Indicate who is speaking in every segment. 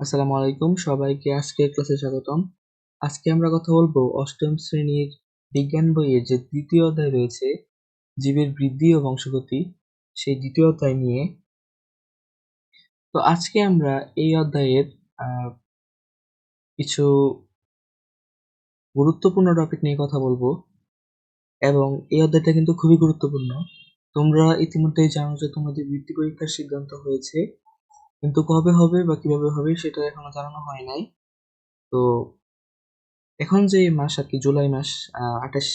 Speaker 1: আসসালামু আলাইকুম, সবাইকে আজকের ক্লাসে স্বাগতম। আজকে আমরা কথা বলব অষ্টম শ্রেণির বিজ্ঞান বইয়ের যে দ্বিতীয় অধ্যায় রয়েছে, জীবের বৃদ্ধি ও বংশগতি, সেই দ্বিতীয় অধ্যায় নিয়ে। তো আজকে আমরা এই অধ্যায়ের কিছু গুরুত্বপূর্ণ টপিক নিয়ে কথা বলব এবং এই অধ্যায়টা কিন্তু খুবই গুরুত্বপূর্ণ। তোমরা ইতিমধ্যেই জানো যে তোমাদের বৃত্তি পরীক্ষার সিদ্ধান্ত হয়েছে। কিন্তু কবে হবে বা কীভাবে হবে সেটা এখনও জানানো হয় নাই। তো এখন যে মাস আর কি জুলাই মাস আঠাশ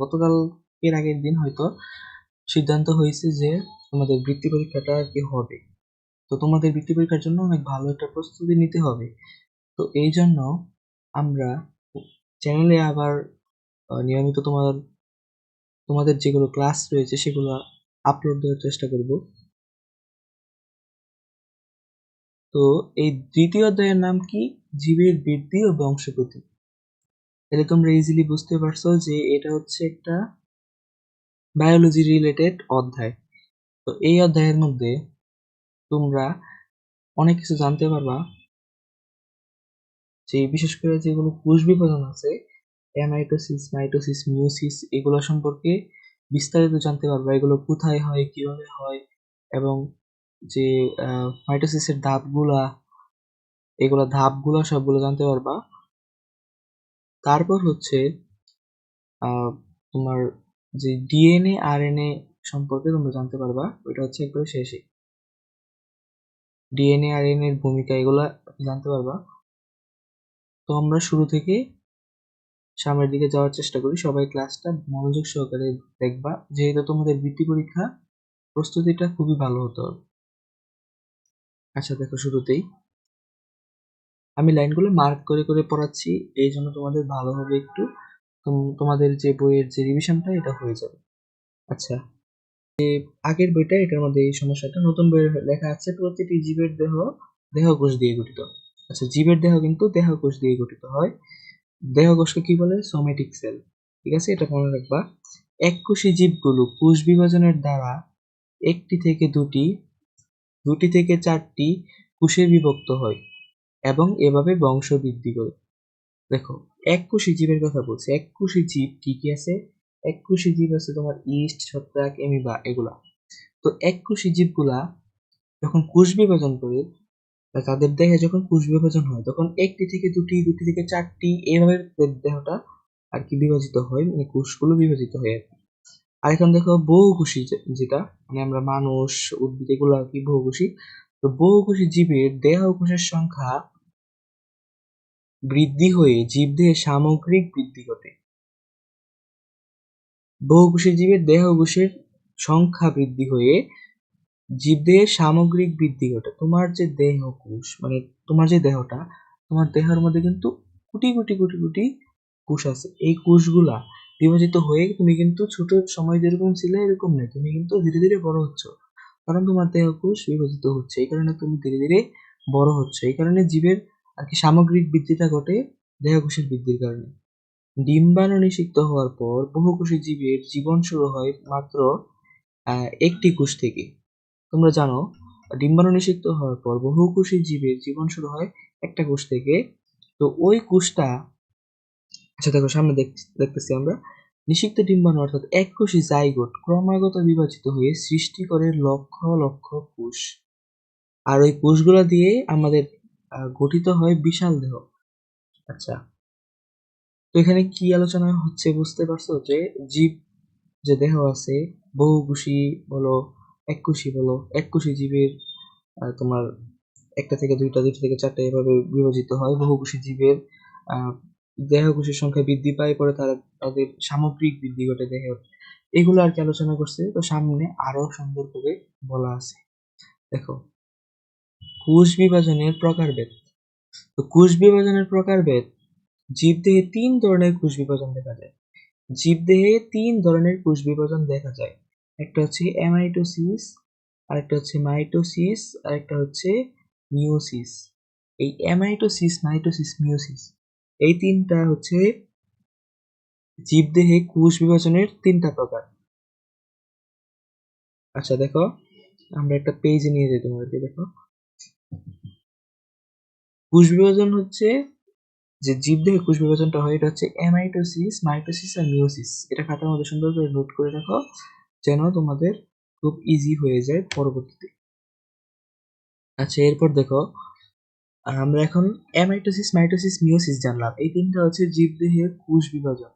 Speaker 1: গতকাল এর আগের দিন হয়তো সিদ্ধান্ত হয়েছে যে তোমাদের বৃত্তি পরীক্ষাটা আর কি হবে। তো তোমাদের বৃত্তি পরীক্ষার জন্য অনেক ভালো একটা প্রস্তুতি নিতে হবে। তো এই জন্য আমরা চ্যানেলে আবার নিয়মিত তোমার তোমাদের যেগুলো ক্লাস রয়েছে সেগুলো আপলোড দেওয়ার চেষ্টা করব। তো এই দ্বিতীয় অধ্যায়ের নাম কি? জীবের বৃদ্ধি ও বংশগতি। তাহলে তোমরা ইজিলি বুঝতে পারছ যে এটা হচ্ছে একটা বায়োলজি রিলেটেড অধ্যায়। তো এই অধ্যায়ের মধ্যে তোমরা অনেক কিছু জানতে পারবা। যে বিশেষ করে যেগুলো কোষ বিভাজন আছে অ্যামাইটোসিস মাইটোসিস মিউসিস এগুলো সম্পর্কে বিস্তারিত জানতে পারবা। এগুলো কোথায় হয়, কীভাবে হয়, এবং যে মাইটোসিসের ধাপগুলা, এগুলো ধাপগুলা সবগুলো জানতে পারবা। তারপর হচ্ছে তোমার যে ডিএনএ, আরএনএ সম্পর্কে তোমরা জানতে পারবা, ওইটা হচ্ছে একবারে শেষে। ডিএনএ, আরএনএ এর ভূমিকা, এগুলা জানতে পারবা। তো আমরা শুরু থেকে সামনের দিকে যাওয়ার চেষ্টা করি। সবাই ক্লাসটা মনোযোগ সহকারে দেখবা। যেহেতু তোমাদের বৃত্তি পরীক্ষা, প্রস্তুতিটা খুবই ভালো হতে হবে। আচ্ছা দেখো শুরুতেই। আমি লাইনগুলো মার্ক করে করে পড়াচ্ছি এই জন্য তোমাদের ভালো হবে একটু। তোম- তোমাদের যে বইয়ের যে রিভিশনটা এটা হয়ে যাবে। আচ্ছা যে আগের বইটা, এটার মধ্যে এই সমস্যাটা। নতুন বইয়ের লেখা আছে, প্রতিটি জীবের দেহ, দেহকোষ দিয়ে গঠিত। আচ্ছা জীবের দেহ কিন্তু দেহকোষ দিয়ে গঠিত হয়। দেহকোষকে কি বলে? সোমেটিক সেল ঠিক আছে, এটা মনে রাখবা। এককোষী জীবগুলো কোষ বিভাজনের দ্বারা একটি থেকে দুটি দুটি থেকে চারটি কোষে বিভক্ত হয় এবং এভাবে বংশ বৃদ্ধি করে। দেখো এককোষী জীবের কথা বলছি। এককোষী জীব কি কি আছে? এককোষী জীব আছে তোমার ইস্ট, ছত্রাক, এমিবা এগুলা। তো এককোষী জীবগুলা যখন কোষ বিভাজন করে তাদের দেহে যখন কোষ বিভাজন হয়, তখন একটি থেকে দুটি দুটি থেকে চারটি, এভাবে দেহটা আর কি বিভাজিত হয় মানে কোষগুলো বিভাজিত হয় আর কি। আর এখন দেখো বহুকোষী যেটা মানে আমরা মানুষ, উদ্ভিদ, এগুলো আর কি বহুকোষী তো বহুকোষী জীবের দেহ কোষের সংখ্যা বৃদ্ধি হয়ে জীবদেহে সামগ্রিক বৃদ্ধি ঘটে। বহুকোষী জীবের দেহ কোষের সংখ্যা বৃদ্ধি হয়ে জীবদেহের সামগ্রিক বৃদ্ধি ঘটে। তোমার যে দেহ কোষ মানে তোমার যে দেহটা, তোমার দেহের মধ্যে কিন্তু কোটি কোটি কোটি কোটি কোষ আছে। এই কোষগুলা বিভাজিত হয়ে তুমি কিন্তু ছোট সময় যেরকম ছিলে এরকম নেই তুমি কিন্তু ধীরে ধীরে বড় হচ্ছ। কারণ তোমার দেহ কোষ বিভাজিত হচ্ছে। এই কারণে তুমি ধীরে ধীরে বড় হচ্ছে। এই কারণে জীবের আর কি সামগ্রিক বৃদ্ধিটা ঘটে দেহ কোষের বৃদ্ধির কারণে। ডিম্বাণু নিষিক্ত হওয়ার পর বহুকোষী জীবের জীবন শুরু হয় মাত্র একটি কোষ থেকে। তোমরা জানো ডিম্বাণু নিষিক্ত হওয়ার পর বহুকোষী জীবের জীবন শুরু হয় একটা কোষ থেকে। তো ওই কোষটা আচ্ছা দেখো, সামনে দেখ- দেখতেছি আমরা। নিষিক্ত ডিম্বাণু অর্থাৎ এককোষী জাইগোট ক্রমাগত বিভাজিত হয়ে সৃষ্টি করে লক্ষ লক্ষ কোষ। আর ওই কোষগুলো দিয়ে আমাদের গঠিত হয় বিশাল দেহ। আচ্ছা। তো এখানে কি আলোচনা হচ্ছে বুঝতে পারছ? যে জীব, যে দেহ আছে, বহুকোষী বলো এককোষী বলো এককোষী জীবের তোমার একটা থেকে দুইটা দুইটা থেকে চারটা এভাবে বিভাজিত হয় বহুকোষী জীবের দেহকোষের সংখ্যা বৃদ্ধি পায় পরে তারা তাদের সামগ্রিক বৃদ্ধি ঘটে দেহের এগুলো আর কি আলোচনা করছে, তো সামনে আরও সুন্দর করে বলা আছে। দেখো, কোষ বিভাজনের প্রকারভেদ। তো কোষ বিভাজনের প্রকারভেদ জীবদেহে তিন ধরনের কোষ বিভাজন দেখা যায়। জীবদেহে তিন ধরনের কোষ বিভাজন দেখা যায়। একটা হচ্ছে অ্যামাইটোসিস, আরেকটা হচ্ছে মাইটোসিস, আরেকটা হচ্ছে মিওসিস এই অ্যামাইটোসিস, মাইটোসিস মিওসিস এই তিনটা হচ্ছে জীবদেহে কোষ বিভাজনের তিনটা প্রকার। আচ্ছা দেখো, আমরা একটা পেজে নিয়ে যাই তোমাদেরকে, দেখো। কোষ বিভাজন হচ্ছে যে জীবদেহে কোষ বিভাজনটা হয়, এটা হচ্ছে অ্যামাইটোসিস মাইটোসিস আর মিওসিস এটা খাতার মধ্যে সুন্দর করে নোট করে রাখো, যেন তোমাদের খুব ইজি হয়ে যায় পরবর্তীতে। আচ্ছা এরপর দেখো আমরা এখন অ্যামাইটোসিস মাইটোসিস মিওসিস জানলাম। এই তিনটা হচ্ছে জীবদেহের কোষ বিভাজন।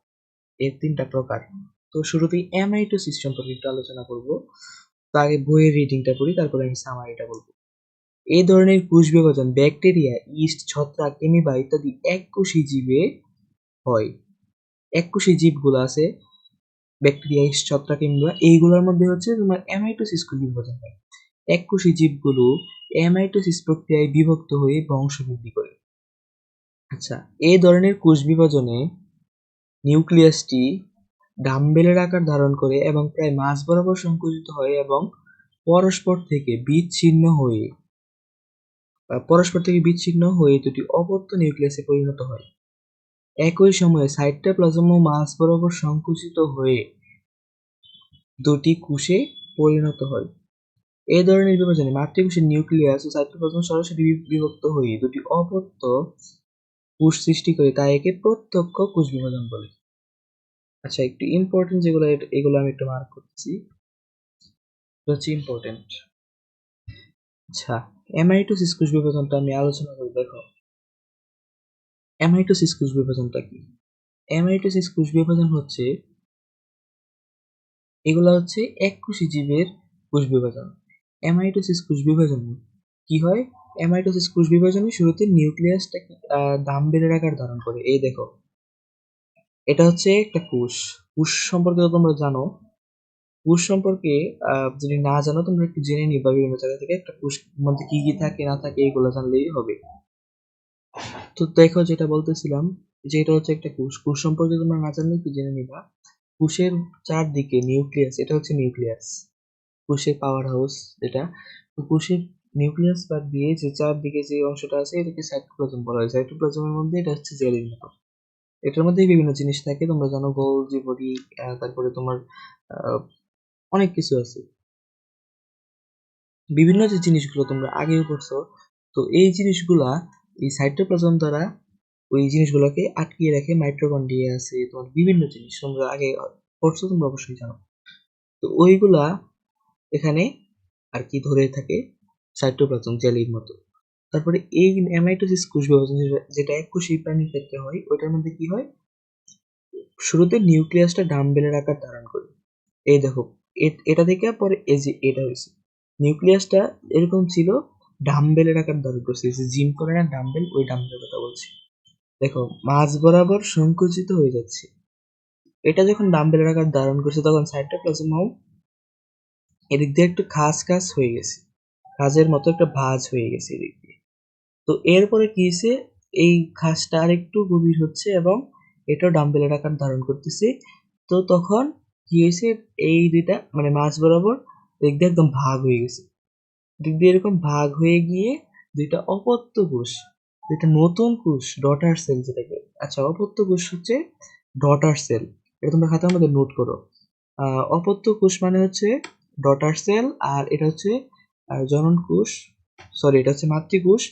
Speaker 1: এর তিনটা প্রকার। তো শুরুতেই অ্যামাইটোসিস সম্পর্কে একটু আলোচনা করব। আগে বইয়ের রিডিংটা করি তারপরে আমি সামারিটা বলব। এই ধরনের কোষ বিভাজন ব্যাকটেরিয়া ইস্ট ছত্রাক এমিবা ইত্যাদি এককোষী জীবে হয়। এককোষী জীবগুলো আছে ব্যাকটেরিয়া ইস্ট ছত্রাক এমিবা এইগুলোর মধ্যে হচ্ছে তোমার অ্যামাইটোসিস কোষ বিভাজন হয়। এককোষী জীবগুলো অ্যামাইটোসিস প্রক্রিয়ায় বিভক্ত হয়ে বংশবৃদ্ধি করে। আচ্ছা এই ধরনের কোষ বিভাজনে নিউক্লিয়াসটি ডাম্বেলের আকার ধারণ করে এবং প্রায় মাঝ বরাবর সংকুচিত হয় এবং পরস্পর থেকে বিচ্ছিন্ন হয়ে পরস্পর থেকে বিচ্ছিন্ন হয়ে দুটি অপত্য নিউক্লিয়াসে পরিণত হয়। একই সময়ে সাইটোপ্লাজম ও মাঝ বরাবর সংকুচিত হয়ে দুটি কোষে পরিণত হয়। এই ধরনের বিভাজনে মাতৃকোষের নিউক্লিয়াস ও সাইটোপ্লাজম সরাসরি বিভক্ত হয়ে দুটি অপত্য কোষ সৃষ্টি করে তাই একে প্রত্যক্ষ কোষ বিভাজন বলে। আচ্ছা একটু ইম্পর্টেন্ট যেগুলো এগুলো আমি একটু মার্ক করছি হচ্ছে ইম্পর্টেন্ট আচ্ছা অ্যামাইটোসিস কোষ বিভাজনটা আমি আলোচনা করি, দেখো। অ্যামাইটোসিস কোষ বিভাজনটা কি? অ্যামাইটোসিস কোষ বিভাজন হচ্ছে, এগুলো হচ্ছে এককোষী জীবের কোষ বিভাজন। অ্যামাইটোসিস কোষ বিভাজন কি হয়? অ্যামাইটোসিস কোষ বিভাজনে শুরুতে নিউক্লিয়াসটা বেড়ে আকার ধারণ করে। এই দেখো। এটা হচ্ছে একটা কোষ। কোষ সম্পর্কে তোমরা জানো। কোষ সম্পর্কে যদি না জানো, তোমরা একটু জেনে নিবা বিভিন্ন জায়গা থেকে একটা কোষ মধ্যে কি কি থাকে, না থাকে, এগুলো জানলেই হবে। তো দেখো যেটা বলতেছিলাম, যে এটা হচ্ছে একটা কোষ। কোষ সম্পর্কে তোমরা না জানলে একটু জেনে নিবা। কোষের চারদিকে নিউক্লিয়াস, এটা হচ্ছে নিউক্লিয়াস। কোষের পাওয়ার হাউস এটা তো কোষের নিউক্লিয়াস বাদ দিয়ে যে চারদিকে যে অংশটা আছে, এটাকে সাইটোপ্লাজম বলা হয়। সাইটোপ্লাজমের মধ্যে এটা হচ্ছে জেলির মতো। এটার মধ্যে বিভিন্ন জিনিস থাকে। তোমরা জানো গোলজি বডি তারপরে তোমার অনেক কিছু আছে। বিভিন্ন যে জিনিসগুলো তোমরা আগেও করছ, তো এই জিনিসগুলা, এই সাইটোপ্লাজম দ্বারা ওই জিনিসগুলোকে আটকিয়ে রাখে মাইট্রোকন্ড্রিয়া আছে, তোমার বিভিন্ন জিনিস তোমরা আগে করছ, তোমরা অবশ্যই জানো। তো ওইগুলা এখানে আর কি ধরে থাকে? সাইটোপ্লাজম জেলির মতো। তারপরে এই অ্যামাইটোসিস কোষ বিভাজন যেটা এক কোষী প্রাণীর ক্ষেত্রে হয়, ওইটার মধ্যে কি হয়? শুরুতে নিউক্লিয়াসটা ডাম্বেলের আকার ধারণ করে। এই দেখো এটা থেকে পরে এই যে এটা হয়েছে। নিউক্লিয়াসটা এরকম ছিল ডাম্বেলের আকার ধারণ করছে। যে জিম করে না ডাম্বেল ওই ডাম্বেলের কথা বলছি। দেখো মাঝ বরাবর সংকুচিত হয়ে যাচ্ছে। এটা যখন ডাম্বেলের আকার ধারণ করছে, তখন সাইটোপ্লাজমও এদিক দিয়ে একটু খাস খাস হয়ে গেছে। কাজের মতো একটা ভাঁজ হয়ে গেছে এদিক দিয়ে। তো এরপরে কি হয়েছে? এই খাসটা আর একটু গভীর হচ্ছে এবং এটাও ডাম্বেলের আকার ধারণ করতেছে। তো তখন কি হয়েছে? এই দুইটা মানে মাঝ বরাবর দিক দিয়ে একদম ভাগ হয়ে গেছে। দিক দিয়ে এরকম ভাগ হয়ে গিয়ে দুইটা অপত্য কোষ, দুইটা নতুন কোষ, ডটার সেল যেটাকে আচ্ছা অপত্য কোষ হচ্ছে ডটার সেল। এটা তোমরা খাতার মধ্যে নোট করো। অপত্য কোষ মানে হচ্ছে ডটার সেল আর এটা হচ্ছে জনন কোষ সরি এটা হচ্ছে মাতৃকোষ।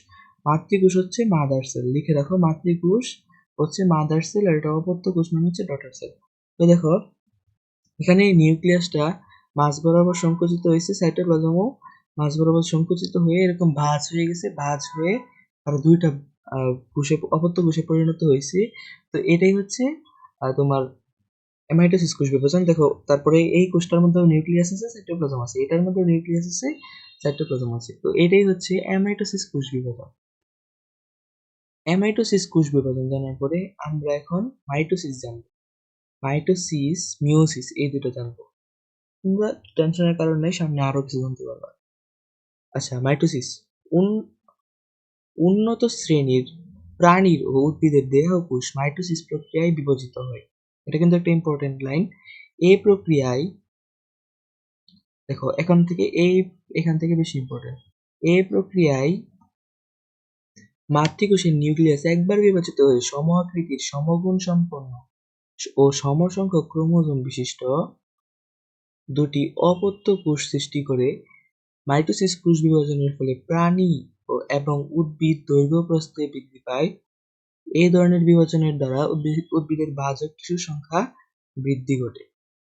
Speaker 1: মাতৃকোষ হচ্ছে মাদার সেল লিখে রাখো, মাতৃকোষ হচ্ছে মাদার সেল আর এটা অপত্য কোষ মানে হচ্ছে ডটার সেল তো দেখো, এখানে নিউক্লিয়াসটা মাঝ বরাবর সংকুচিত হয়েছে সাইটোপ্লাজমও মাঝ বরাবর সংকুচিত হয়ে এরকম ভাঁজ হয়ে গেছে, ভাঁজ হয়ে আর দুইটা কোষে, অপত্য কোষে পরিণত হয়েছে। তো এটাই হচ্ছে তোমার অ্যামাইটোসিস কোষ বিভাজন, দেখো, তারপরে এই কোষটার মধ্যে নিউক্লিয়াস আছে, সাইটোপ্লাজম আছে। এটার মধ্যে নিউক্লিয়াস আছে, সাইটোপ্লাজম আছে। তো এটাই হচ্ছে অ্যামাইটোসিস কোষ বিভাজন। অ্যামাইটোসিস কোষ বিভাজন জানার পরে আমরা এখন মাইটোসিস জানব। মাইটোসিস মিওসিস এই দুটো জানব। তোমরা টেনশনের কারণ সামনে আরও কিছু জানতে পারবা। আচ্ছা মাইটোসিস। উন্নত শ্রেণির প্রাণীর ও উদ্ভিদের দেহ কোষ মাইটোসিস প্রক্রিয়ায় বিভাজিত হয়। এটা কিন্তু একটা ইম্পর্টেন্ট লাইন এই প্রক্রিয়ায়, দেখো, এখান থেকে এই, এখান থেকে বেশি ইম্পর্টেন্ট এই প্রক্রিয়ায় মাতৃকোষের নিউক্লিয়াস একবার বিভাজিত হয়ে সম আকৃতির সমগুণ সম্পন্ন ও সমসংখ্যক ক্রোমোজোম বিশিষ্ট দুটি অপত্য কোষ সৃষ্টি করে মাইটোসিস কোষ বিভাজনের ফলে প্রাণী এবং উদ্ভিদ দৈর্ঘ্য প্রস্থে বৃদ্ধি পায়। এই ধরনের বিভাজনের দ্বারা উদ্ভিদ, উদ্ভিদের বাহক টিস্যুর সংখ্যা বৃদ্ধি ঘটে।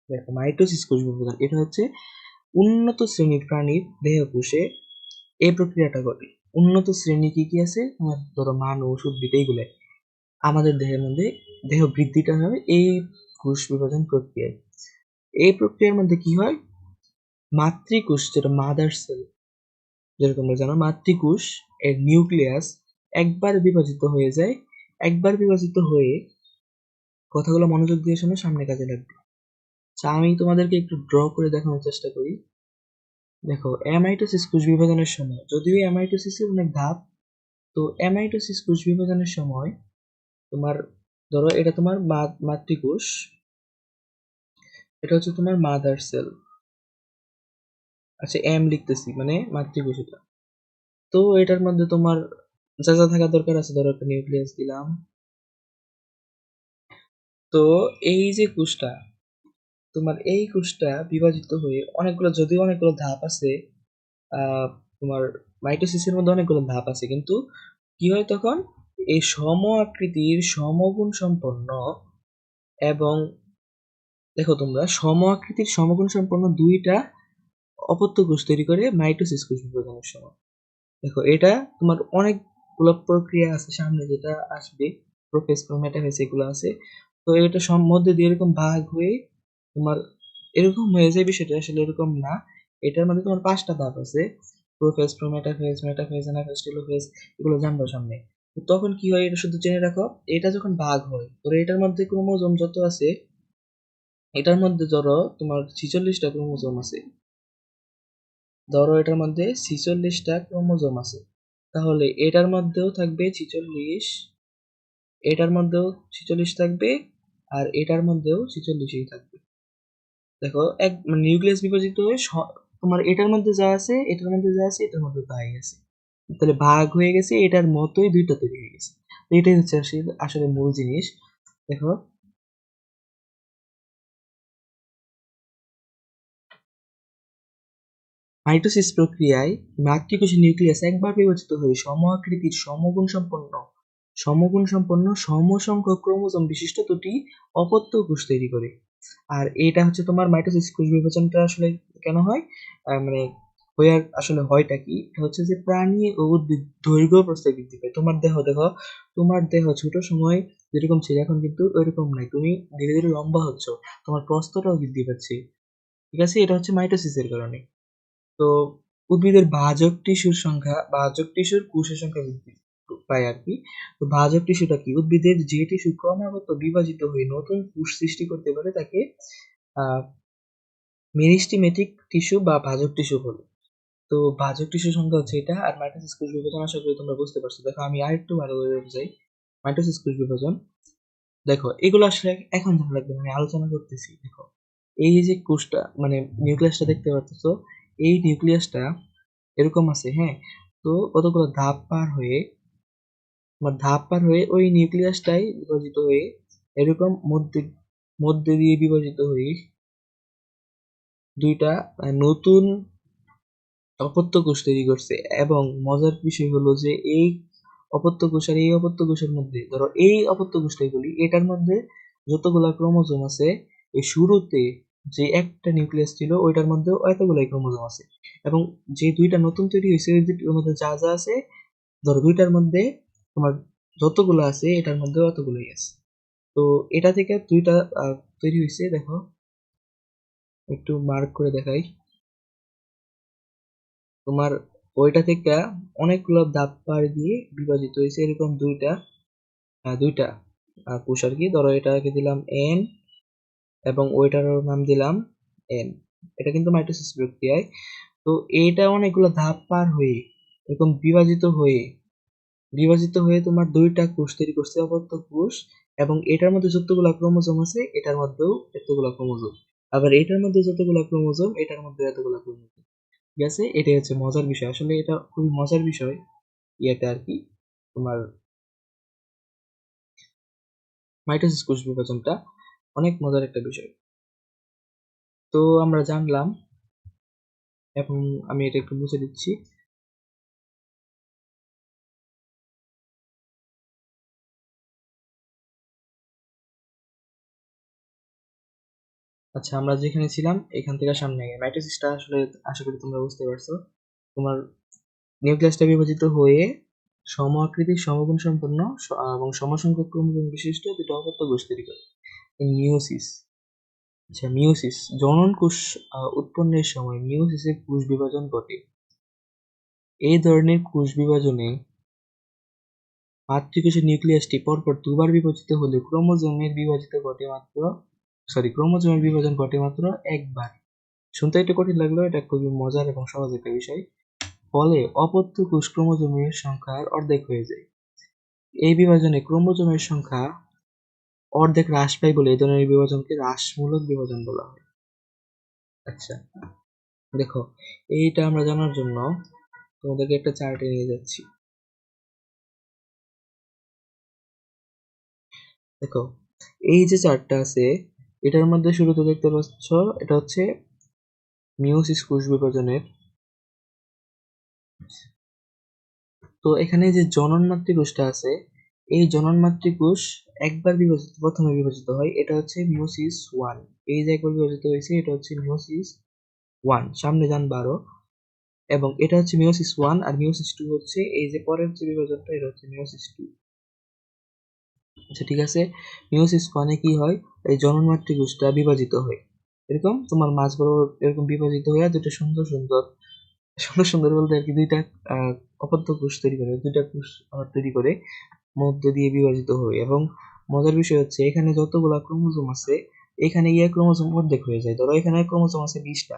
Speaker 1: দেখো, মাইটোসিস কোষ বিভাজন, এটা হচ্ছে উন্নত শ্রেণির প্রাণীর দেহকোষে এই প্রক্রিয়াটা ঘটে। উন্নত শ্রেণি কি কি আছে? ধরো মানুষ উদ্ভিদ এইগুলো আমাদের দেহের মধ্যে দেহ বৃদ্ধিটা হয় এই কোষ বিভাজন প্রক্রিয়ায়। এই প্রক্রিয়ার মধ্যে কি হয়? মাতৃকোষ, যেটা মাদার সেল যেরকম জানো, মাতৃকোষ এর নিউক্লিয়াস একবার বিভাজিত হয়ে যায় একবার বিভাজিত হয়ে কথাগুলো মনোযোগ দিয়ে শুনে সামনে কাজে লাগবে। আচ্ছা আমি তোমাদেরকে একটু ড্র করে দেখানোর চেষ্টা করি। দেখো অ্যামাইটোসিস কোষ বিভাজনের সময়, যদিও অ্যামাইটোসিসের অনেক ধাপ, তো অ্যামাইটোসিস কোষ বিভাজনের সময় তোমার, ধরো এটা তোমার মাতৃকোষ, এটা হচ্ছে তোমার মাদার সেল আচ্ছা এম লিখতেছি মানে মাতৃকোষ এটা। তো এটার মধ্যে তোমার যা যা থাকা দরকার আছে, ধরো একটা নিউক্লিয়াস দিলাম। তো এই যে কোষটা, তোমার এই কোষটা বিভাজিত হয়ে অনেকগুলো, যদিও অনেকগুলো ধাপ আছে তোমার মাইটোসিসের মধ্যে অনেকগুলো ধাপ আছে, কিন্তু কি হয় তখন? এই সম আকৃতির সমগুণ সম্পন্ন এবং দেখো তোমরা, সম আকৃতির সমগুণ সম্পন্ন দুইটা অপত্য কোষ তৈরি করে মাইটোসিস কোষ বিভাজনের সময়। দেখো, এটা তোমার অনেকগুলো প্রক্রিয়া আছে সামনে যেটা আসবে প্রোফেস মেটাফেস এগুলো আছে। তো এটা সব মধ্যে দিয়ে এরকম ভাগ হয়ে তোমার এরকম হয়ে যায় বিষয়টা আসলে এরকম না। এটার মধ্যে তোমার পাঁচটা ধাপ আছে prophase prometaphase metaphase anaphase telophase এগুলো জানব সামনে। তখন কি হয় এটা শুধু জেনে রাখো, এটা যখন ভাগ হয় ধরো এটার মধ্যে ক্রোমোজোম যত আছে, এটার মধ্যে ধরো তোমার ছিচল্লিশটা ক্রোমোজোম আছে। ধরো এটার মধ্যে ছিচল্লিশটা ক্রোমোজোম আছে। তাহলে এটার মধ্যেও থাকবে ছিচল্লিশ, এটার মধ্যেও ছিচল্লিশ থাকবে আর এটার মধ্যেও ছিচল্লিশই থাকবে। দেখো, এক মানে নিউক্লিয়াস বিভাজিত হয়ে তোমার এটার মধ্যে যা আছে, এটার মধ্যে যা আছে, এটার মধ্যে তাই আছে। তাহলে ভাগ হয়ে গেছে, এটার মতোই দুইটা তৈরি হয়ে গেছে। এটাই হচ্ছে আসলে মূল জিনিস। দেখো মাইটোসিস প্রক্রিয়ায় মাতৃকোষের নিউক্লিয়াস একবার বিভাজিত হয়ে সম আকৃতির সমগুণ সম্পন্ন। সমগুণ সম্পন্ন সমসংখ্যক ক্রোমোজোম বিশিষ্ট দুটি অপত্য কোষ তৈরি করে। আর এটা হচ্ছে তোমার মাইটোসিস কোষ বিভাজনটা আসলে কেন হয়? মানে হয়ে আসলে হয়টা কি? এটা হচ্ছে যে প্রাণী ও উদ্ভিদ দৈর্ঘ্য প্রস্তাব বৃদ্ধি পায়। তোমার দেহ দেখো তোমার দেহ ছোট সময় যেরকম ছিল, এখন কিন্তু ওইরকম নাই। তুমি ধীরে ধীরে লম্বা হচ্ছ, তোমার প্রস্তটাও বৃদ্ধি পাচ্ছে। ঠিক আছে? এটা হচ্ছে মাইটোসিসের কারণে। তো উদ্ভিদের ভাজক টিস্যুর সংখ্যা ভাজক টিস্যুর কোষের সংখ্যা পায় আর কি। তো ভাজক টিস্যুটা কি? উদ্ভিদের যে টিস্যু ক্রমাগত বিভাজিত হয়ে নতুন কোষ সৃষ্টি করতে পারে তাকে মেরিস্টিমেটিক টিস্যু বা ভাজক টিস্যু বলে। তো ভাজক টিস্যুর সংখ্যা হচ্ছে এটা আর মাইটোসিস কোষ বিভাজন আশা করি তোমরা বুঝতে পারছ। দেখো, আমি আরেকটু ভালো করে বুঝাই মাইটোসিস কোষ বিভাজন। দেখো, এগুলো আসলে এখন জানা লাগবে আমি আলোচনা করতেছি। দেখো, এই যে কোষটা মানে নিউক্লিয়াসটা দেখতে পাচ্ছ এই নিউক্লিয়াসটা এরকম আছে হ্যাঁ? তো কতগুলো ধাপ পার হয়ে ধাপ পার হয়ে ওই নিউক্লিয়াসটাই বিভাজিত হয়ে এরকম মধ্যে মধ্যে দিয়ে বিভাজিত হয়ে দুইটা নতুন অপত্য কোষ তৈরি করছে। এবং মজার বিষয় হলো যে এই অপত্য কোষ আর এই অপত্য কোষের মধ্যে, ধরো এই অপত্য কোষটাই বলি, এটার মধ্যে যতগুলা ক্রোমোজোম আছে, এই শুরুতে যে একটা নিউক্লিয়াস ছিল, ওইটার মধ্যে এতগুলাই ক্রোমোজোম আছে। এবং যে দুইটা নতুন তৈরি হয়েছে, ওই দুইটার মধ্যে যা যা আছে, ধরো দুইটার মধ্যে তোমার যতগুলো আছে, এটার মধ্যে অতগুলোই আছে। তো এটা থেকে দুইটা তৈরি হয়েছে, দেখো। একটু মার্ক করে দেখাই। তোমার ওইটা থেকে অনেকগুলো ধাপ পাড়ি দিয়ে বিভাজিত হয়েছে, এরকম দুইটা দুইটা কোষ আর কি। ধরো এটাকে দিলাম এন এবং ওইটার নাম দিলাম এন এটা কিন্তু মাইটোসিস প্রক্রিয়ায় তো এটা অনেকগুলো ধাপ পার হয়ে, এরকম বিভাজিত হয়ে বিভাজিত হয়ে তোমার দুইটা কোষ তৈরি করছে, অপত্য কোষ, এবং এটার মধ্যে যতগুলো ক্রোমোজোম আছে, এটার মধ্যেও এতগুলো ক্রোমোজোম। আবার এটার মধ্যে যতগুলো ক্রোমোজোম, এটার মধ্যে এতগুলো ক্রোমোজোম। ঠিক আছে? এটাই হচ্ছে মজার বিষয়। আসলে এটা খুবই মজার বিষয় ইয়েটা আর কি তোমার মাইটোসিস কোষ বিভাজনটা। অনেক মজার একটা বিষয়। তো আমরা জানলাম, এখন আমি এটা একটু মুছে দিচ্ছি। আচ্ছা আমরা যেখানে ছিলাম, এখান থেকে সামনে আগে মাইটোসিসটা আসলে আশা করি তোমরা বুঝতে পারছ। তোমার নিউক্লিয়াসটা বিভাজিত হয়ে সম আকৃতির সমগুণ সম্পন্ন এবং সমসংখ্যক ক্রমগুণ বিশিষ্ট দুটো অপত্য গোষ্ঠী তৈরি করে। মিওসিস আচ্ছা মিওসিস জনন কোষ উৎপন্নের সময় মিওসিসে কোষ বিভাজন ঘটে। এই ধরনের কোষ বিভাজনে মাতৃকোষের নিউক্লিয়াসটি পরপর দুবার বিভাজিত হলে ক্রোমোজোমের বিভাজিত ঘটে মাত্র সরি ক্রোমোজোমের বিভাজন ঘটে মাত্র একবার। শুনতে একটু কঠিন লাগল এটা খুবই মজার এবং সহজ একটা বিষয়। ফলে অপত্য কোষ ক্রোমোজোমের সংখ্যার অর্ধেক হয়ে যায়। এই বিভাজনে ক্রোমোজোমের সংখ্যা অর্ধেক হ্রাস পায় বলে এই ধরনের বিভাজনকে হ্রাসমূলক বিভাজন বলা হয়। আচ্ছা দেখো, এইটা আমরা জানার জন্য তোমাদেরকে একটা চার্টে নিয়ে যাচ্ছি। দেখো, এই যে চার্টটা আছে, এটার মধ্যে শুরুতে দেখতে পাচ্ছ, এটা হচ্ছে মিওসিস কোষ বিভাজনের। তো এখানে যে জনন মাতৃকোষটা আছে এই জনন মাতৃকোষ একবার বিভাজিত, প্রথমে বিভাজিত হয়, এটা হচ্ছে মিওসিস ওয়ান। এই যে একবার বিভাজিত হয়েছে, এটা হচ্ছে মিওসিস ওয়ান, সামনে যান বারো। এবং এটা হচ্ছে মিওসিস ওয়ান আর মিওসিস টু হচ্ছে এই যে পরের যে বিভাজনটা, এটা হচ্ছে মিওসিস টু। আচ্ছা ঠিক আছে? মিওসিস ওয়ানে কি হয়? এই জনন মাতৃকোষটা বিভাজিত হয়। এরকম? তোমার মাঝ বরাবর এরকম বিভাজিত হয়ে দুটো সুন্দর সুন্দর সুন্দর সুন্দর বলতে আর কি দুইটা অপত্য কোষ তৈরি করে, দুইটা কোষ তৈরি করে। মধ্য দিয়ে বিভাজিত হয় এবং মজার বিষয় হচ্ছে এখানে যতগুলা ক্রোমোজোম আছে, এখানে ইয়ে ক্রোমোজোম অর্ধেক হয়ে যায়। ধরো এখানে ক্রোমোজোম আছে বিশটা।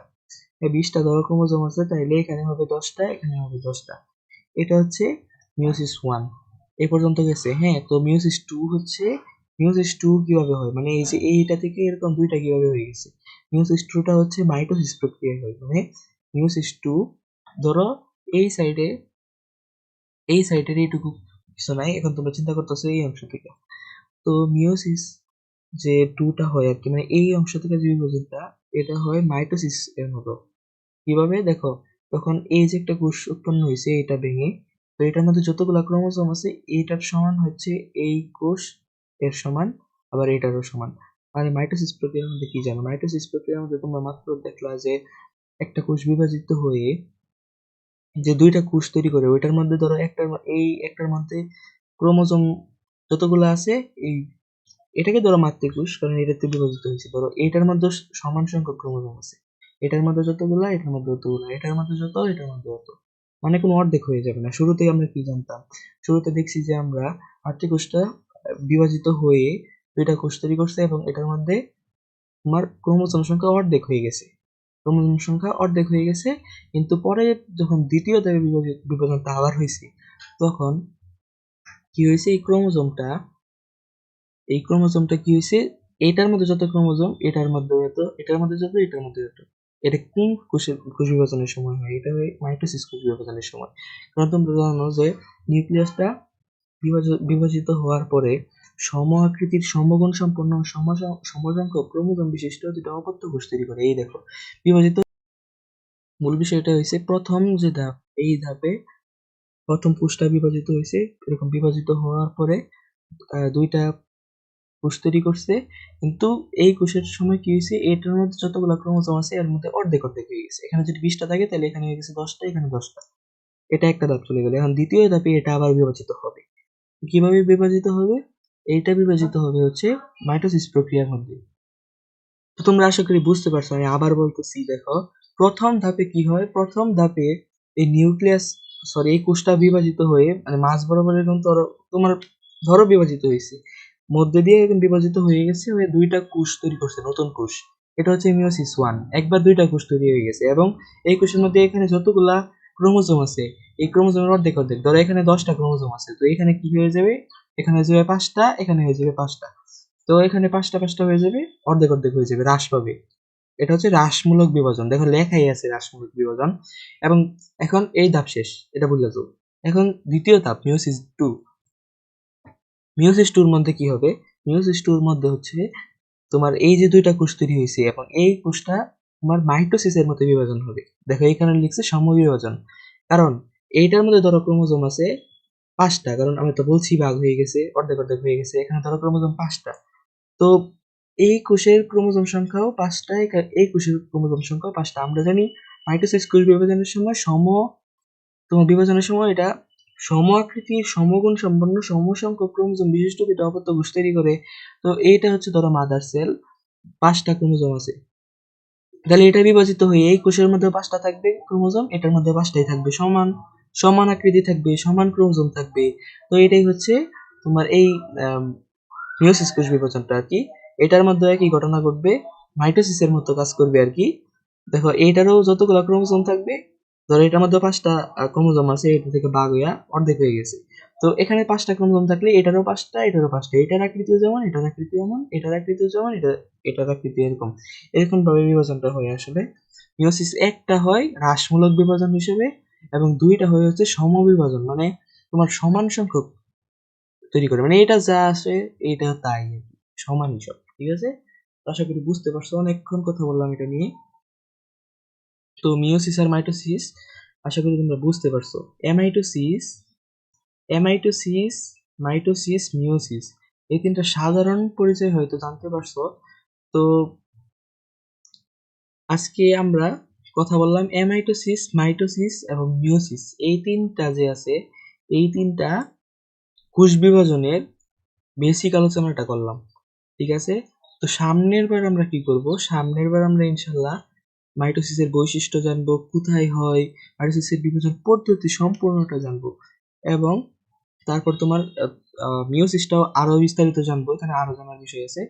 Speaker 1: এই বিশটা ধরো ক্রোমোজোম আছে, তাইলে এখানে হবে দশটা, এখানে হবে দশটা। এটা হচ্ছে মিওসিস ওয়ান। এ পর্যন্ত গেছে হ্যাঁ? তো মিওসিস টু হচ্ছে মিওসিস টু কীভাবে হয়? মানে এই যে এইটা থেকে এরকম দুইটা কীভাবে হয়ে গেছে? মিওসিস টুটা হচ্ছে মাইটোসিস প্রক্রিয়ায় হয়। মানে মিওসিস টু, ধরো এই সাইডে এই সাইডের এইটুকু কিছু নাই, এখন তোমরা চিন্তা করতেছো এই অংশ থেকে। তো মিওসিস যে টুটা হয় আর কি মানে এই অংশ থেকে যে বিভাজনটা, এটা হয় মাইটোসিস এর মতো। কীভাবে? দেখো, তখন এই যে একটা কোষ উৎপন্ন হয়েছে, এটা ভেঙে, তো এটার মধ্যে যতগুলো ক্রোমোজোম আছে এইটার সমান হচ্ছে এই কোষ এর সমান, আবার এটারও সমান। মানে মাইটোসিস প্রক্রিয়ার মধ্যে কি জানো? মাইটোসিস প্রক্রিয়ার মধ্যে তোমরা মাত্র দেখলা যে একটা কোষ বিভাজিত হয়ে যে দুইটা কোষ তৈরি করে, ওইটার মধ্যে ধরো একটার এই একটার মধ্যে ক্রোমোজোম যতগুলো আছে, এই এটাকে ধরো মাতৃকোষ কারণ এটাতে বিভাজিত হয়েছে। ধরো এটার মধ্যে সমান সংখ্যক ক্রোমোজোম আছে। এটার মধ্যে যতগুলো, এটার মধ্যে যতগুলো এটার মধ্যে যত, এটার মধ্যে অত। মানে কোনো অর্ধেক হয়ে যাবে না। শুরুতেই আমরা কি জানতাম? শুরুতে দেখছি যে আমরা মাতৃকোষটা বিভাজিত হয়ে দুইটা কোষ তৈরি করছে এবং এটার মধ্যে তোমার ক্রোমোজোম সংখ্যা অর্ধেক হয়ে গেছে। ক্রোমোজোম সংখ্যা অর্ধেক হয়ে গেছে, কিন্তু পরে যখন দ্বিতীয় বিভাজিত বিভাজনটা আবার হয়েছে, তখন কি হয়েছে? এই ক্রোমোজোমটা এই ক্রোমোজোমটা কি হয়েছে? এটার মধ্যে যত ক্রোমোজোম, এটার মধ্যে যত এটার মধ্যে যত, এটার মধ্যে যত এটা কোন কোষ বিভাজনের সময় হয়? এটা হয় মাইটোসিস কোষ বিভাজনের সময়। কারণ তোমরা জানো যে নিউক্লিয়াসটা বিভাজ- বিভাজিত হওয়ার পরে সম আকৃতির সমগুণ সম্পন্ন সম- সমসংখ্যক ক্রোমোজোম বিশিষ্ট দুটো অপত্য কোষ তৈরি করে। এই দেখো, বিভাজিত মূল বিষয়টা হয়েছে প্রথম যে ধাপ, এই ধাপে প্রথম কোষটা বিভাজিত হয়েছে এরকম বিভাজিত হওয়ার পরে দুইটা কোষ তৈরি করছে। কিন্তু এই কোষের সময় কি হয়েছে এটার মধ্যে যতগুলো ক্রোমোজোম আছে, এর মধ্যে অর্ধেক অর্ধেক হয়ে গেছে। এখানে যদি বিশটা থাকে, তাহলে এখানে হয়ে গেছে দশটা, এখানে দশটা। এটা একটা ধাপ চলে গেল। এখন দ্বিতীয় ধাপে এটা আবার বিভাজিত হবে। কীভাবে বিভাজিত হবে? এইটা বিভাজিত হবে হচ্ছে মাইটোসিস প্রক্রিয়ার মধ্যে তো তোমরা আশা করি বুঝতে পারছ, আমি আবার বলতেছি, দেখো, প্রথম ধাপে কি হয়? প্রথম ধাপে এই নিউক্লিয়াস সরি এই কোষটা বিভাজিত হয়ে মানে মাঝ বরাবর এরকম তোমার ধরো বিভাজিত হয়েছে। মধ্যে দিয়ে এরকম বিভাজিত হয়ে গেছে, হয়ে দুইটা কোষ তৈরি করছে, নতুন কোষ। এটা হচ্ছে মিওসিস ওয়ান। একবার দুইটা কোষ তৈরি হয়ে গেছে এবং এই কোষের মধ্যে এখানে যতগুলা ক্রোমোজোম আছে, এই ক্রোমোজোমের অর্ধেক অর্ধেক, ধরো এখানে দশটা ক্রোমোজোম আছে, তো এখানে কি হয়ে যাবে? এখানে হয়ে যাবে পাঁচটা, এখানে হয়ে যাবে পাঁচটা। তো এখানে পাঁচটা পাঁচটা হয়ে যাবে, অর্ধেক অর্ধেক হয়ে যাবে, হ্রাস পাবে। এটা হচ্ছে হ্রাসমূলক বিভাজন। দেখো লেখাই আছে হ্রাসমূলক বিভাজন। এবং এখন এই ধাপ শেষ, এটা বুঝলে তো? এখন দ্বিতীয় ধাপ মিওসিস টু। মিউসিস টুর মধ্যে কি হবে? মিওসিস টুর মধ্যে হচ্ছে তোমার এই যে দুইটা কোষ তৈরি হয়েছে এবং এই কোষটা তোমার মাইটোসিসের মতো বিভাজন হবে। দেখো এখানে লিখছে সমবিভাজন। কারণ এইটার মধ্যে ধরো ক্রোমোজোম আছে পাঁচটা, কারণ আমি তো বলছি ভাগ হয়ে গেছে, অর্ধেক অর্ধেক হয়ে গেছে, এখানে ধরো ক্রোমোজোম পাঁচটা। তো এই কোষের ক্রোমোজোম সংখ্যাও পাঁচটা এই কোষের ক্রোমোজোম সংখ্যাও পাঁচটা। আমরা জানি মাইটোসিস কোষ বিভাজনের সময় সম, তোমার বিভাজনের সময় এটা সম আকৃতির সমগুণ সম্পন্ন, সমসংখ্যক ক্রোমোজোম বিশিষ্ট দুটো অপত্য কোষ তৈরি করে। তো এইটা হচ্ছে ধরো মাদার সেল পাঁচটা ক্রোমোজোম আছে। তাহলে এটা বিভাজিত হয়ে এই কোষের মধ্যে পাঁচটা থাকবে ক্রোমোজোম, এটার মধ্যে পাঁচটাই থাকবে সমান। সমান আকৃতি থাকবে, সমান ক্রোমোজোম থাকবে। তো এটাই হচ্ছে তোমার এই মিওসিস কোষ বিভাজনটা আর কি। এটার মধ্যে একই ঘটনা ঘটবে মাইটোসিসের মতো কাজ করবে আর কি। দেখো, এইটারও যতগুলো ক্রোমোজোম থাকবে, ধরো এটার মধ্যে পাঁচটা ক্রোমোজোম আছে, এটা থেকে ভাগ হইয়া অর্ধেক হয়ে গেছে। তো এখানে পাঁচটা ক্রোমোজোম থাকলে এটারও পাঁচটা এটারও পাঁচটা। এটার আকৃতিও যেমন, এটার আকৃতি যেমন এটার আকৃতিও যেমন, এটা, এটার আকৃতি এরকম। এরকম ভাবে বিভাজনটা হয় আসলে। মিওসিস একটা হয় হ্রাসমূলক বিভাজন হিসেবে এবং দুইটা হয়ে হচ্ছে সমবিভাজন মানে তোমার সমান সংখ্যক তৈরি করে। মানে এটা যা আছে এটা তাই সমান কি, সমানই সব ঠিক আছে? আশা করি বুঝতে পারছ অনেকক্ষণ কথা বললাম এটা নিয়ে। তো মিওসিস আর মাইটোসিস আশা করি তোমরা বুঝতে পারছ। এমাইটোসিস এমাইটোসিস মাইটোসিস মিওসিস এই তিনটা সাধারণ পরিচয় হয়তো জানতে পারছ। তো আজকে আমরা কথা বললাম এমাইটোসিস মাইটোসিস এবং মিওসিস এই তিনটা যে আছে, এই তিনটা কোষ বিভাজনের বেসিক আলোচনাটা করলাম, ঠিক আছে? তো সামনের বার আমরা কি করব? সামনের বার আমরা ইনশাল্লাহ মাইটোসিসের বৈশিষ্ট্য জানব, কোথায় হয় মাইটোসিসের বিভাজন পদ্ধতি সম্পূর্ণটা জানব এবং তারপর তোমার মিওসিসটাও আরও বিস্তারিত জানব, এখানে আরও জানার বিষয় আছে।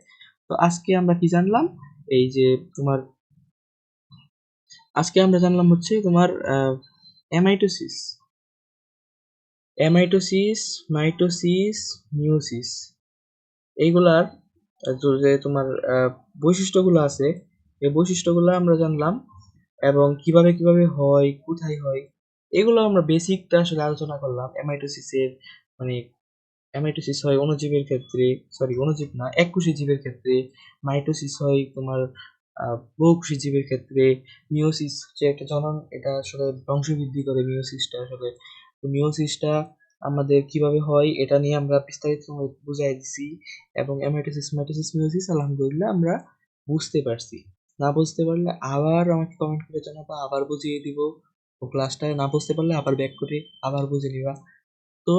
Speaker 1: তো আজকে আমরা কি জানলাম? এই যে তোমার আজকে আমরা জানলাম হচ্ছে তোমার এমাইটোসিস এমাইটোসিস মাইটোসিস মিওসিস এইগুলার যে তোমার বৈশিষ্ট্যগুলো আছে, এই বৈশিষ্ট্যগুলো আমরা জানলাম এবং কীভাবে কীভাবে হয়, কোথায় হয়, এগুলো আমরা বেসিকটা আসলে আলোচনা করলাম। এমাইটোসিসের মানে এমাইটোসিস হয় অণুজীবের ক্ষেত্রে সরি অণুজীব না, এককোষী জীবের ক্ষেত্রে। মাইটোসিস হয় তোমার বহুকোষী জীবের ক্ষেত্রে মিওসিস যে একটা জনন, এটা আসলে বংশবৃদ্ধি করে মিওসিসটা আসলে। তো মিওসিসটা আমাদের কীভাবে হয়, এটা নিয়ে আমরা বিস্তারিত বুঝাই দিছি এবং এমাইটোসিস মাইটোসিস মিওসিস আলহামদুলিল্লাহ আমরা বুঝতে পারছি। না বুঝতে পারলে আবার আমাকে কমেন্ট করে জানাবা, আবার বুঝিয়ে দিব। ও ক্লাসটা না বুঝতে পারলে আবার ব্যাক করে আবার বুঝে নিবা। তো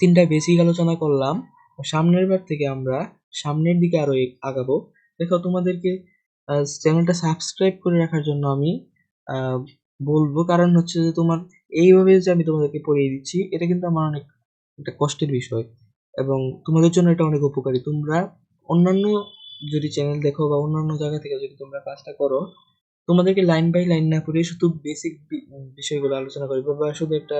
Speaker 1: তিনটা বেসিক আলোচনা করলাম। সামনের বার থেকে আমরা সামনের দিকে আরও আগাবো। দেখো, তোমাদেরকে চ্যানেলটা সাবস্ক্রাইব করে রাখার জন্য আমি বলব। কারণ হচ্ছে যে তোমার, এইভাবে যে আমি তোমাদেরকে পড়িয়ে দিচ্ছি, এটা কিন্তু আমার অনেক একটা কষ্টের বিষয়। এবং তোমাদের জন্য এটা অনেক উপকারী। তোমরা অন্যান্য যদি চ্যানেল দেখো বা অন্যান্য জায়গা থেকে যদি তোমরা কাজটা করো, তোমাদেরকে লাইন বাই লাইন না করে শুধু বেসিক বিষয়গুলো আলোচনা করবে বা শুধু একটা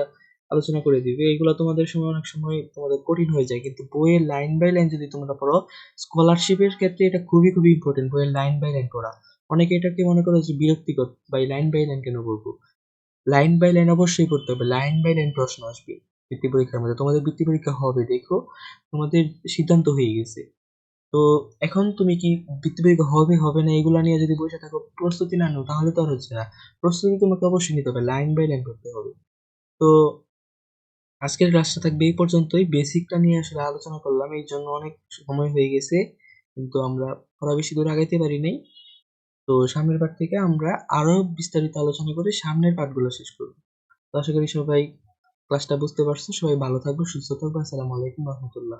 Speaker 1: আলোচনা করে দিবে। এগুলো তোমাদের সময় অনেক সময় তোমাদের কঠিন হয়ে যায়। কিন্তু বইয়ের লাইন বাই লাইন যদি তোমরা পড়ো স্কলারশিপের ক্ষেত্রে এটা খুবই খুবই ইম্পর্টেন্ট বইয়ের লাইন বাই লাইন পড়া। অনেকে এটাকে মনে করে যে বিরক্তিকর বা লাইন বাই লাইন কেন পড়ব? লাইন বাই লাইন অবশ্যই পড়তে হবে। লাইন বাই লাইন প্রশ্ন আসবে বৃত্তি পরীক্ষার মধ্যে। তোমাদের বৃত্তি পরীক্ষা হবে, দেখো। তোমাদের সিদ্ধান্ত হয়ে গেছে। তো এখন তুমি কি বৃত্তি পরীক্ষা হবে হবে না, এগুলো নিয়ে যদি বসে থাকো, প্রস্তুতি না নাও, তাহলে তো আর হচ্ছে না। প্রস্তুতি তোমাকে অবশ্যই নিতে হবে। লাইন বাই লাইন করতে হবে। তো আজকের ক্লাসটা থাকবে এই পর্যন্তই। বেসিকটা নিয়ে আসলে আলোচনা করলাম, এই জন্য অনেক সময় হয়ে গেছে, কিন্তু আমরা ওরা বেশি দূর আগাইতে পারি নাই। তো সামনের পাঠ থেকে আমরা আরও বিস্তারিত আলোচনা করে সামনের পাঠগুলো শেষ করব। তো আশা করি সবাই ক্লাসটা বুঝতে পারছ, সবাই ভালো থাকব সুস্থ থাকব আসসালামু আলাইকুম রহমতুল্লাহ।